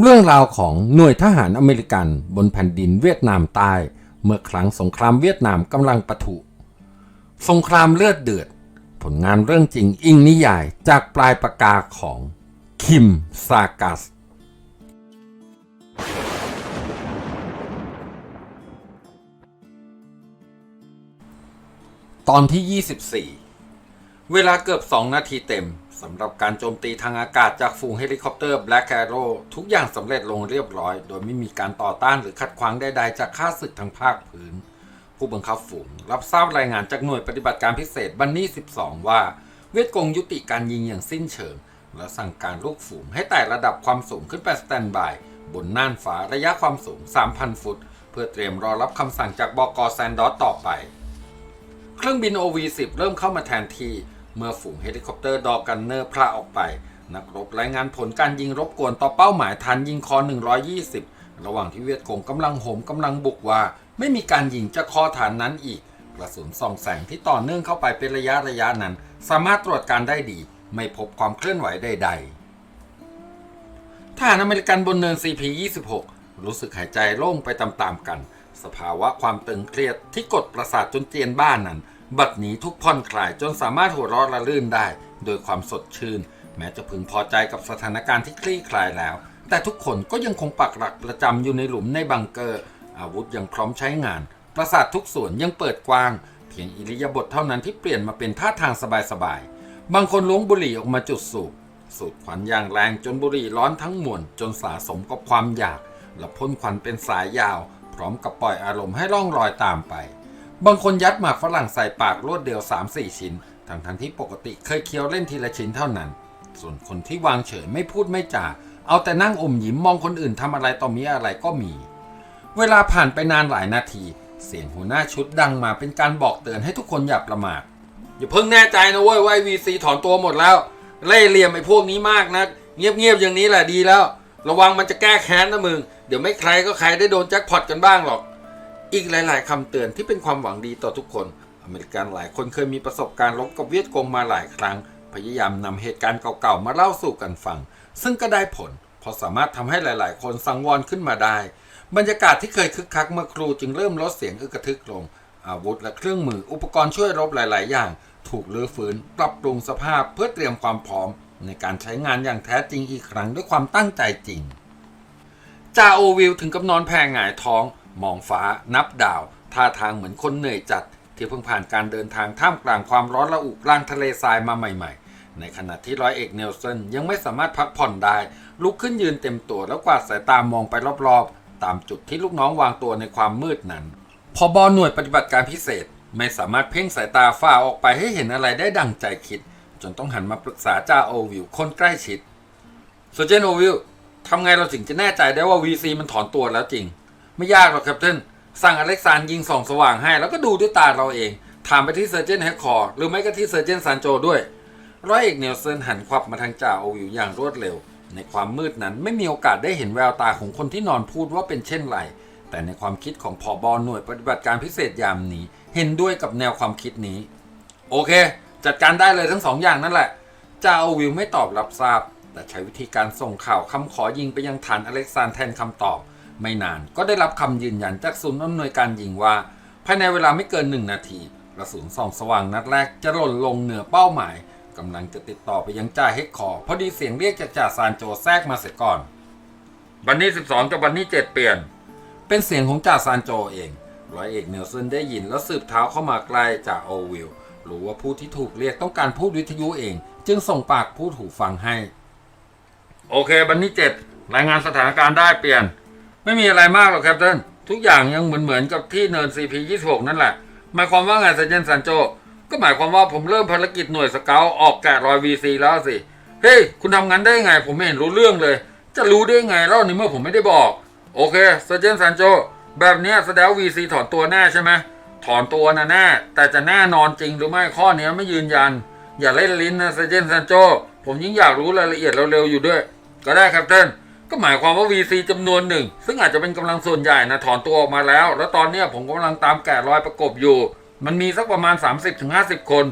เรื่องราวของหน่วยทหารอเมริกันบนแผ่นดินเวียดนามใต้ เมื่อครั้งสงครามเวียดนามกำลังปะทุ สงครามเลือดเดือด ผลงานเรื่องจริงอิงนิยายจากปลายปากกาของคิมซากัส ตอนที่ 24 เวลาเกือบ 2 นาทีเต็มสำหรับการโจมตีทางอากาศจากฝูงเฮลิคอปเตอร์ Black Arrow ทุกอย่างสำเร็จลงเรียบร้อย โดยไม่มีการต่อต้านหรือขัดขวางใดๆจากข้าศึกทางภาคพื้น ผู้บังคับฝูง รับทราบรายงานจากหน่วยปฏิบัติการพิเศษบันนี่ 12 ว่า เวียดกงยุติการยิงอย่างสิ้นเชิง และสั่งการลูกฝูงให้ไต่ระดับความสูงขึ้นไปสแตนบาย บนน่านฟ้าระยะความสูง 3,000 ฟุต เพื่อเตรียมรอรับคำสั่งจากบอกแซนดอสต่อไป เครื่องบิน OV-10 เริ่มเข้ามาแทนที่ เมื่อฝูงเฮลิคอปเตอร์ดอกันเนอร์พลาออกไป นักรบรายงานผลการยิงรบกวนต่อเป้าหมายฐานยิงคอ 120 ระหว่างที่เวียดกงกำลังโหมกำลังบุกว่า ไม่มีการยิงจากคอฐานนั้นอีก กระสุนส่องแสงที่ต่อเนื่องเข้าไปเป็นระยะระยะนั้น สามารถตรวจการได้ดี ไม่พบความเคลื่อนไหวใด ๆทหารอเมริกันบนเนิน CP-26 รู้สึกหายใจโล่งไปตามๆกัน สภาวะความตึงเครียดที่กดประสาทจนเจียนบ้านนั้น บัดนี้ทุกผ่อนคลายจนสามารถหัวเราะระลื่นได้ โดยความสดชื่น แม้จะพึงพอใจกับสถานการณ์ที่คลี่คลายแล้ว แต่ทุกคนก็ยังคงปักหลักประจำอยู่ในหลุมในบังเกอร์ อาวุธยังพร้อมใช้งาน ประสาททุกส่วนยังเปิดกว้าง เพียงอิริยาบถเท่านั้นที่เปลี่ยนมาเป็นท่าทางสบายๆบางคนล้วงบุหรี่ออกมาจุดสูบสูดควันอย่างแรงจนบุหรี่ร้อนทั้งมวลจนสะสมกับความอยาก และพ่นควันเป็นสายยาว พร้อมกับปล่อยอารมณ์ให้ล่องลอยตามไป บางคนยัดหมากฝรั่งใส่ปากรวดเดียว 3-4 ชิ้น ทั้งทั้งๆที่ปกติเคยเคี้ยวเล่นทีละชิ้นเท่านั้น ส่วนคนที่วางเฉยไม่พูดไม่จา เอาแต่นั่งอมยิ้มมองคนอื่นทำอะไรต่อมีอะไรก็มี เวลาผ่านไปนานหลายนาที เสียงหัวหน้าชุดดังมาเป็นการบอกเตือนให้ทุกคนอย่าประมาท อย่าเพิ่งแน่ใจนะเว้ยว่าวีซีถอนตัวหมดแล้ว เล่เหลี่ยมไอ้พวกนี้มากนะเงียบๆอย่างนี้แหละดีแล้ว ระวังมันจะแก้แค้นนะมึง เดี๋ยวไม่ใครก็ใครได้โดนแจ็คพอตกันบ้างหรอก อีกหลาย ๆคำเตือนที่เป็นความหวังดีต่อทุกคน อเมริกันหลายคนเคยมีประสบการณ์รบกับเวียดกงมาหลายครั้ง พยายามนำเหตุการณ์เก่าๆมาเล่าสู่กันฟัง ซึ่งก็ได้ผล เพราะสามารถทำให้หลาย ๆ คนสังวรขึ้นมาได้ บรรยากาศที่เคยคึกคักเมื่อครูจึงเริ่มลดเสียงอึกกระทึกลง อาวุธและเครื่องมืออุปกรณ์ช่วยรบหลาย ๆ อย่าง ถูกรื้อฟื้น ปรับปรุงสภาพเพื่อเตรียมความพร้อม ในการใช้งานอย่างแท้จริงอีกครั้งด้วยความตั้งใจจริงจ่าโอวิลถึงกับนอนแผ่หงายท้อง มองฟ้านับดาว ท่าทางเหมือนคนเหนื่อยจัด ที่เพิ่งผ่านการเดินทางท่ามกลางความร้อนระอุกลางทะเลทรายมาใหม่ ๆ ในขณะที่ร้อยเอกเนลสันยังไม่สามารถพักผ่อนได้ ลุกขึ้นยืนเต็มตัวแล้วกวาดสายตามองไปรอบๆ ตามจุดที่ลูกน้องวางตัวในความมืดนั้น พอบอหน่วยปฏิบัติการพิเศษไม่สามารถเพ่งสายตาฝ้าออกไปให้เห็นอะไรได้ดังใจคิด จนต้องหันมาปรึกษาจาโอวิลคนใกล้ชิดโซเจนโอวิลทำไงเราถึงจะแน่ใจได้ว่า VC มันถอนตัวแล้วจริง ไม่ยากหรอกครับท่านสั่งอเล็กซานยิงส่องสว่างให้ แล้วก็ดูด้วยตาเราเอง ถามไปที่เซอร์เจนแฮกคอร์หรือไม่ก็ที่เซอร์เจนซานโจด้วย ร้อยเอกเนลสันหันควับมาทางจ่าโอวิลอย่างรวดเร็ว ในความมืดนั้นไม่มีโอกาสได้เห็นแววตาของคนที่นอนพูดว่าเป็นเช่นไร แต่ในความคิดของพอบอหน่วยปฏิบัติการพิเศษยามนี้ เห็นด้วยกับแนวความคิดนี้ โอเค จัดการได้เลยทั้งสองอย่างนั่นแหละจ่าโอวิลไม่ตอบรับทราบ แต่ใช้วิธีการส่งข่าวคำขอยิงไปยังฐานอเล็กซานแทนคำตอบ ไม่นานก็ได้รับคำยืนยันจากศูนย์อำนวยการยิงว่า ภายในเวลาไม่เกินหนึ่งนาทีกระสุนส่องสว่างนัดแรกจะหล่นลงเหนือเป้าหมายกำลังจะติดต่อไปยังจ่าเฮกคอร์พอดีเสียงเรียกจากจ่าซานโจแทรกมาเสียก่อน บันนี้12กับบันนี้7เปลี่ยน เป็นเสียงของจ่าซานโจเองร้อยเอกเนลสันได้ยินแล้วสืบเท้าเข้ามาใกล้จ่าโอวิลรู้ว่าผู้ที่ถูกเรียกต้องการพูดวิทยุเอง จึงส่งปากพูดหูฟังให้ โอเค บันนี้7รายงานสถานการณ์ได้เปลี่ยน ไม่มีอะไรมากหรอกครับท่านทุกอย่างยังเหมือนเหมือนกับที่เนิน CP 26 นั่นแหละ หมายความว่าไงเซนเจนซันโจ ก็หมายความว่าผมเริ่มภารกิจหน่วยสเกลออกแกะรอย VC แล้วสิ เฮ้ย คุณทำงานได้ไง ผมไม่เห็นรู้เรื่องเลย จะรู้ได้ไงเล่าในเมื่อผมไม่ได้บอก โอเคเซนเจนซันโจ แบบนี้แสดงว่า VC ถอนตัวแน่ใช่ไหมถอนตัวนะแน่แต่จะแน่นอนจริงหรือไม่ข้อเนี้ยไม่ยืนยัน อย่าเล่นลิ้นนะเซเจนซันโจ ผมยิ่งอยากรู้รายละเอียดเร็วๆอยู่ด้วย ก็ได้ครับท่าน ก็หมายความว่า VC จำนวนหนึ่ง ซึ่งอาจจะเป็นกำลังส่วนใหญ่นะถอนตัวออกมาแล้ว แล้วตอนเนี้ยผมกำลังตามแกะรอยประกบอยู่ มันมีสักประมาณ 30-50 คน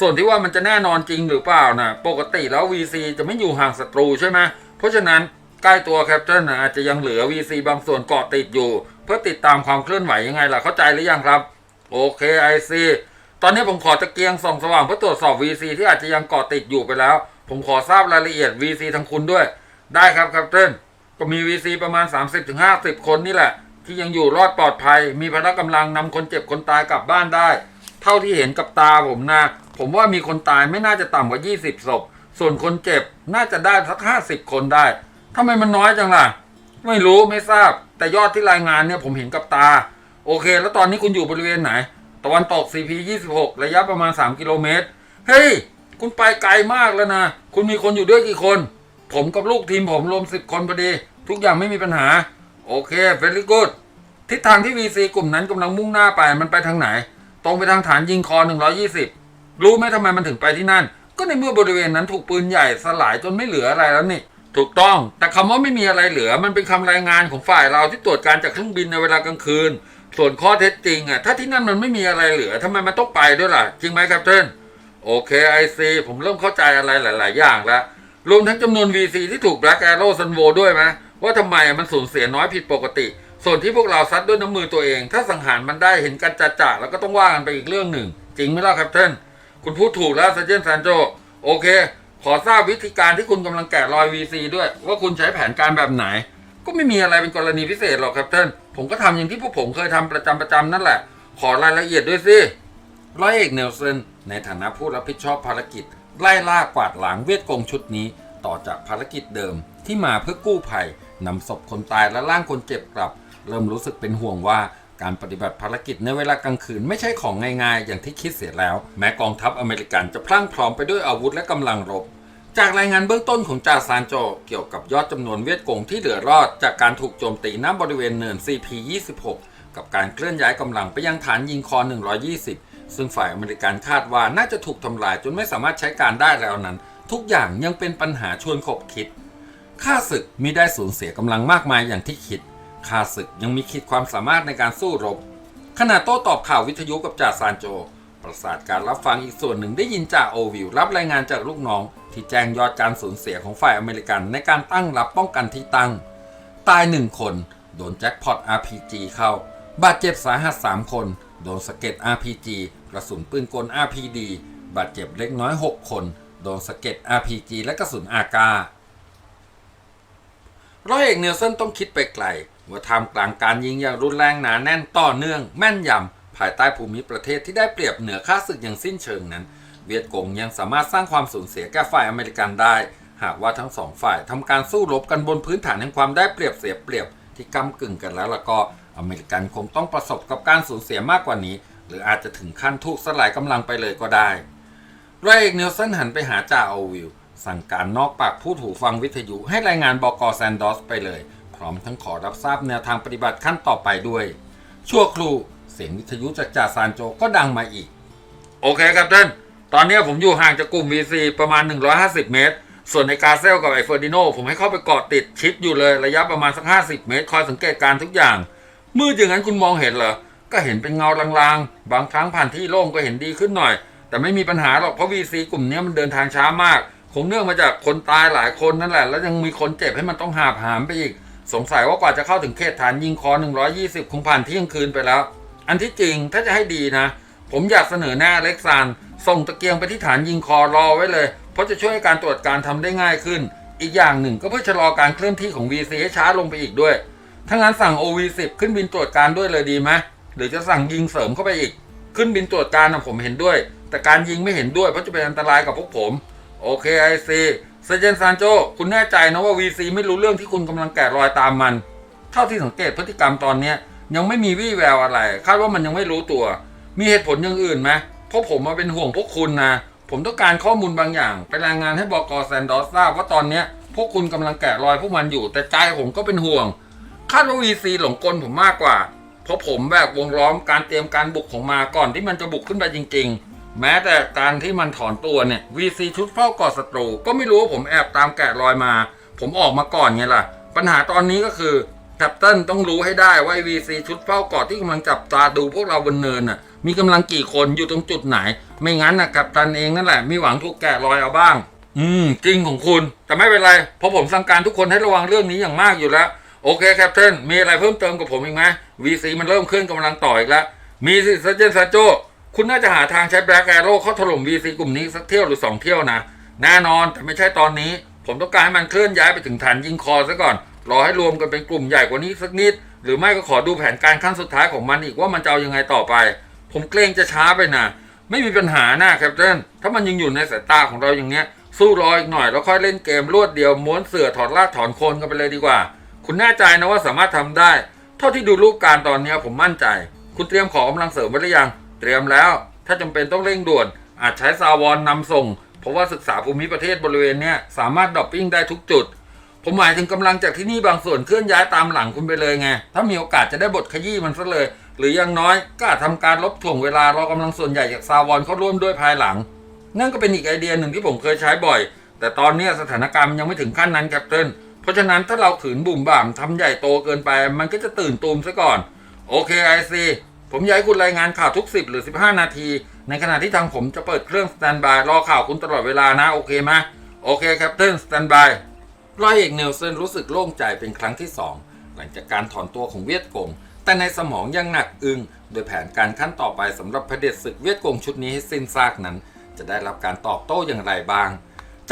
ส่วนที่ว่ามันจะแน่นอนจริงหรือเปล่านะปกติแล้ว VC จะไม่อยู่ห่างศัตรูใช่ไหมเพราะฉะนั้นใกล้ตัวแคปเทิลอาจจะยังเหลือ VC บางส่วนเกาะติดอยู่ เพื่อติดตามความเคลื่อนไหวยังไงล่ะเข้าใจหรือยังครับ โอเคไอซีตอนนี้ผมขอตะเกียงส่องสว่างเพื่อตรวจสอบ VC ที่อาจจะยังเกาะติดอยู่ไปแล้ว ผมขอทราบรายละเอียด VC ทางคุณด้วย ได้ครับแคปเทิลก็มี VC ประมาณ 30-50 คนนี่แหละ ที่ยังอยู่รอดปลอดภัย มีพละกำลังนำคนเจ็บคนตายกลับบ้านได้ เท่าที่เห็นกับตาผมนะ ผมว่ามีคนตายไม่น่าจะต่ำกว่า 20ศพส่วนคนเจ็บน่าจะได้สัก 50 คนได้ทำไมมันน้อยจังล่ะ ไม่รู้ไม่ทราบ แต่ยอดที่รายงานเนี่ยผมเห็นกับตา โอเค แล้วตอนนี้คุณอยู่บริเวณไหน ตะวันตก CP 26 ระยะประมาณ 3 กิโลเมตร เฮ้ย คุณไปไกลมากแล้วนะ คุณมีคนอยู่ด้วยกี่คน ผมกับลูกทีมผมรวม10คนพอดี ทุกอย่างไม่มีปัญหา โอเค very good ทิศทางที่ VC กลุ่มนั้นกำลังมุ่งหน้าไปมันไปทางไหน ตรงไปทางฐานยิงคอ 120 รู้ไหมทำไมมันถึงไปที่นั่น ก็ในเมื่อบริเวณนั้นถูกปืนใหญ่สลายจนไม่เหลืออะไรแล้วนี่ ถูกต้อง แต่คำว่าไม่มีอะไรเหลือ มันเป็นคำรายงานของฝ่ายเราที่ตรวจการจากเครื่องบินในเวลากลางคืน ส่วนข้อเท็จจริงอะถ้าที่นั่นมันไม่มีอะไรเหลือทำไมมันต้องไปด้วยล่ะ จริงไหมครับเทนโอเคไอซีผมเริ่มเข้าใจอะไรหลาย ๆ อย่างแล้ว รวมทั้งจำนวน VC ที่ถูก Black Arrow Sun w o ด้วยไหมว่าทำไมมันสูญเสียน้อยผิดปกติ ส่วนที่พวกเราซัดด้วยน้ำมือตัวเอง ถ้าสังหารมันได้เห็นกันจ่าๆแล้วก็ต้องว่ากันไปอีกเรื่องหนึ่ง จริงไหมล่ะครับท่านคุณพูดถูกแล้วซัจเจนซานโจโอเค ขอทราบวิธีการที่คุณกำลังแกะรอย VC ด้วย ว่าคุณใช้แผนการแบบไหน ก็ไม่มีอะไรเป็นกรณีพิเศษหรอกครับท่านผมก็ทำอย่างที่พวกผมเคยทำประจำประจำๆนั่นแหละ ขอรายละเอียดด้วยสิร้อยเอกเนลสันในฐานะผู้รับผิดชอบภารกิจ ไล่ล่ากวาดล้างเวทกงชุดนี้ ต่อจากภารกิจเดิมที่มาเพื่อกู้ภัยนำศพคนตายและร่างคนเจ็บกลับ เริ่มรู้สึกเป็นห่วงว่าการปฏิบัติภารกิจในเวลากลางคืนไม่ใช่ของง่ายๆ อย่างที่คิดเสียแล้ว แม้กองทัพอเมริกันจะพรั่งพร้อมไปด้วยอาวุธและกำลังรบ จากรายงานเบื้องต้นของจ่าซานโจเกี่ยวกับยอดจำนวนเวทกงที่เหลือรอด จากการถูกโจมตีณบริเวณเนิน CP26 กับการเคลื่อนย้ายกำลังไปยังฐานยิงคอ 120 ซึ่งฝ่ายอเมริกันคาดว่าน่าจะถูกทำลายจนไม่สามารถใช้การได้แล้วนั้น ทุกอย่างยังเป็นปัญหาชวนขบคิดข้าศึกมิได้สูญเสียกำลังมากมายอย่างที่คิดข้าศึกยังมีขีดความสามารถในการสู้รบขณะโต้ตอบข่าววิทยุกับจ่าซานโจ ประสาทการรับฟังอีกส่วนหนึ่งได้ยินจ่าโอวิลรับรายงานจากลูกน้อง ที่แจ้งยอดการสูญเสียของฝ่ายอเมริกันในการตั้งรับป้องกันที่ตั้ง ตายหนึ่งคน โดนแจ็คพอต RPG เข้า บาดเจ็บสาหัส3คน โดนสะเก็ด RPG กระสุนปืนกล RPD บาดเจ็บเล็กน้อย 6 คน โดนสะเก็ด RPG และกระสุนอาการ้อยเอกเนลสันต้องคิดไปไกล ว่าท่ามกลางการยิงอย่างรุนแรงหนาแน่นต่อเนื่อง แม่นยำ ภายใต้ภูมิประเทศที่ได้เปรียบเหนือข้าศึกอย่างสิ้นเชิงนั้น เวียดกงยังสามารถสร้างความสูญเสียแก่ฝ่ายอเมริกันได้ หากว่าทั้งสองฝ่ายทำการสู้รบกันบนพื้นฐานแห่งความได้เปรียบเสียเปรียบที่ก้ากึ่งกันแล้วล้วก็อเมริกันคงต้องประสบกับการสูญเสียมากกว่านี้ รืออาจจะถึงขั้นถูกสลายกำลังไปเลยก็ได้รอยเอกเนลสันหันไปหาจ่าโอวิลสั่งการนอกปากผู้ถูฟังวิทยุให้รายงานบอกอแซนดอสไปเลย พร้อมทั้งขอรับทราบแนวทางปฏิบัติขั้นต่อไปด้วย ชั่วครู่เสียงวิทยุจากจ่าซานโจก็ดังมาอีก โอเคครับท่าน ตอนนี้ผมอยู่ห่างจากกลุ่ม VC ประมาณ 150 เมตร ส่วนในกาเซลกับไอเฟอร์ดิโนผมให้เข้าไปเกาะติดชิดอยู่เลยระยะประมาณสัก 50 เมตร คอยสังเกตการณ์ทุกอย่าง มืดอย่างนั้นคุณมองเห็นเหรอ ก็เห็นเป็นเงาลางๆ บางครั้งผ่านที่โล่งก็เห็นดีขึ้นหน่อย แต่ไม่มีปัญหาหรอกเพราะ VC กลุ่มนี้มันเดินทางช้ามาก คงเนื่องมาจากคนตายหลายคนนั่นแหละ แล้วยังมีคนเจ็บให้มันต้องหาบหามไปอีก สงสัยว่ากว่าจะเข้าถึงเขตฐานยิงคอ 120 คงผ่านเที่ยงคืนไปแล้ว อันที่จริงถ้าจะให้ดีนะ ผมอยากเสนอหน้าเล็กซานส่งตะเกียงไปที่ฐานยิงคอรอไว้เลย เพราะจะช่วยการตรวจการทำได้ง่ายขึ้น อีกอย่างหนึ่งก็เพื่อชะลอการเคลื่อนที่ของ VC ให้ช้าลงไปอีกด้วยถ้างั้นสั่ง OV10 ขึ้นบินตรวจการด้วยเลยดีไหม หรือจะสั่งยิงเสริมเข้าไปอีก ขึ้นบินตรวจการนะผมเห็นด้วย แต่การยิงไม่เห็นด้วยเพราะจะเป็นอันตรายกับพวกผม โอเคไอซีเซเจนซานโจคุณแน่ใจนะว่า VC ไม่รู้เรื่องที่คุณกำลังแกะรอยตามมัน เท่าที่สังเกตพฤติกรรมตอนเนี้ยังไม่มีวี่แววอะไร คาดว่ามันยังไม่รู้ตัว มีเหตุผลอย่างอื่นไหมเพราะผมมาเป็นห่วงพวกคุณนะผมต้องการข้อมูลบางอย่างไปรายงานให้บอกอแซนดอสทราบว่าตอนเนี้ยพวกคุณกำลังแกะรอยพวกมันอยู่ แต่ใจผมก็เป็นห่วง คาดว่า VC หลงกลผมมากกว่า เพราะผมแบกวงล้อมการเตรียมการบุกของมาก่อนที่มันจะบุกขึ้นไปจริง ๆ แม้แต่การที่มันถอนตัวเนี่ย VC ชุดเฝ้ากอดศัตรู ก็ไม่รู้ว่าผมแอบตามแกะรอยมา ผมออกมาก่อนไงล่ะ ปัญหาตอนนี้ก็คือแคปตันต้องรู้ให้ได้ว่า VC ชุดเฝ้ากอดที่กำลังจับตาดูพวกเราบนเนินน่ะมีกำลังกี่คนอยู่ตรงจุดไหน ไม่งั้นนะกัปตันเองนั่นแหละมีหวังถูกแกะรอยเอาบ้าง อืม จริงของคุณ แต่ไม่เป็นไร เพราะผมสั่งการทุกคนให้ระวังเรื่องนี้อย่างมากอยู่แล้ว โอเคแคปเทนมีอะไรเพิ่มเติมกับผมอีกไหม VC มันเริ่มเคลื่อนกำลังต่ออีกแล้ว มีสิซาเจนซาโจคุณน่าจะหาทางใช้แบล็กแอโร่เข้าถล่ม VC กลุ่มนี้สักเที่ยวหรือ 2 เที่ยวนะ แน่นอนแต่ไม่ใช่ตอนนี้ ผมต้องการให้มันเคลื่อนย้ายไปถึงฐานยิงคอซะก่อน รอให้รวมกันเป็นกลุ่มใหญ่กว่านี้สักนิด หรือไม่ก็ขอดูแผนการขั้นสุดท้ายของมันอีกว่ามันจะเอายังไงต่อไป ผมเกรงจะช้าไปนะไม่มีปัญหานะแคปเทนถ้ามันยังอยู่ในสายตาของเราอย่างเนี้ยสู้รออีกหน่อยแล้วค่อยเล่นเกมรวดเดียวม้วนเสือถอดรากถอนโคนกันไปเลยดีกว่า คุณแน่ใจนะว่าสามารถทำได้ เท่าที่ดูรูปการตอนนี้ผมมั่นใจ คุณเตรียมขอกำลังเสริมไว้หรือยัง เตรียมแล้ว ถ้าจำเป็นต้องเร่งด่วน อาจใช้ซาวอนนำส่ง เพราะว่าศึกษาภูมิประเทศบริเวณนี้สามารถดรอปปิ้งได้ทุกจุด ผมหมายถึงกำลังจากที่นี่บางส่วนเคลื่อนย้ายตามหลังคุณไปเลยไง ถ้ามีโอกาสจะได้บทขยี้มันซะเลย หรืออยังน้อยก็อาจทำการลบถ่วงเวลารอกำลังส่วนใหญ่จากซาวอนเข้าร่วมด้วยภายหลัง นั่นก็เป็นอีกไอเดียหนึ่งที่ผมเคยใช้บ่อย แต่ตอนนี้สถานการณ์มันยังไม่ถึงขั้นนั้นแคปเทน เพราะฉะนั้นถ้าเราขืนบุ่มบ่ามทำใหญ่โตเกินไป มันก็จะตื่นตูมซะก่อน โอเคไอซีผมอยากให้คุณรายงานข่าวทุก 10 หรือ 15 นาที ในขณะที่ทางผมจะเปิดเครื่องสแตนบายรอข่าวคุณตลอดเวลานะ โอเคไหมโอเคแคปเทนสแตนบายร้อยเอกเนลสันรู้สึกโล่งใจเป็นครั้งที่สองหลังจากการถอนตัวของเวียดกง แต่ในสมองยังหนักอึ้งโดยแผนการขั้นต่อไปสำหรับเผด็จศึกเวียดกงชุดนี้ให้สิ้นซากนั้น จะได้รับการตอบโต้อย่างไรบ้าง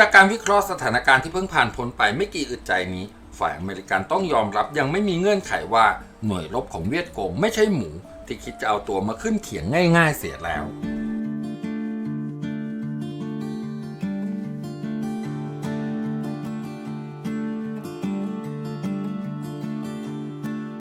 จากการวิเคราะห์สถานการณ์ที่เพิ่งผ่านพ้นไปไม่กี่อึดใจนี้ ฝ่ายอเมริกันต้องยอมรับยังไม่มีเงื่อนไขว่าหน่วยรบของเวียดกงไม่ใช่หมูที่คิดจะเอาตัวมาขึ้นเขียงง่าย ๆ เสียแล้ว